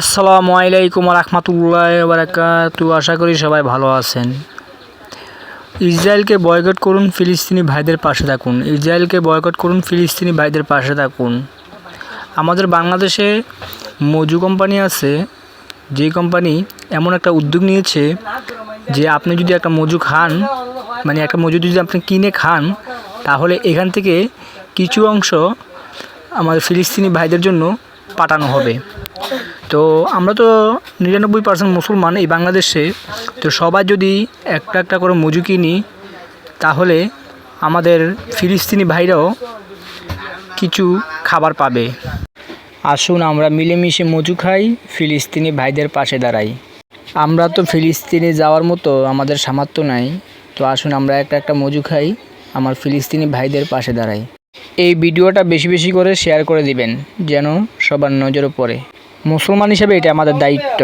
আসসালামু আলাইকুম রহমতুল্লাহ বারাকাতু। আশা করি সবাই ভালো আছেন। ইসরায়েলকে বয়কট করুন ফিলিস্তিনি ভাইদের পাশে থাকুন। ইসরায়েলকে বয়কট করুন ফিলিস্তিনি ভাইদের পাশে থাকুন। আমাদের বাংলাদেশে মজু কোম্পানি আছে। যে কোম্পানি এমন একটা উদ্যোগ নিয়েছে যে আপনি যদি একটা মজু খান মানে একটা মজু যদি আপনি কিনে খান, তাহলে এখান থেকে কিছু অংশ আমাদের ফিলিস্তিনি ভাইদের জন্য পাঠানো হবে। তো আমরা তো নিরানব্বই পার্সেন্ট মুসলমান এই বাংলাদেশে। তো সবাই যদি একটা একটা করে মজু কিনি তাহলে আমাদের ফিলিস্তিনি ভাইরাও কিছু খাবার পাবে। আসুন আমরা মিলেমিশে মজু খাই, ফিলিস্তিনি ভাইদের পাশে দাঁড়াই। আমরা তো ফিলিস্তিনে যাওয়ার মতো আমাদের সামর্থ্য নাই। তো আসুন আমরা একটা একটা মজু খাই, আমার ফিলিস্তিনি ভাইদের পাশে দাঁড়াই। এই ভিডিওটা বেশি বেশি করে শেয়ার করে দিবেন, যেন সবার নজরে পড়ে। মুসলমান হিসেবে এটা আমাদের দায়িত্ব।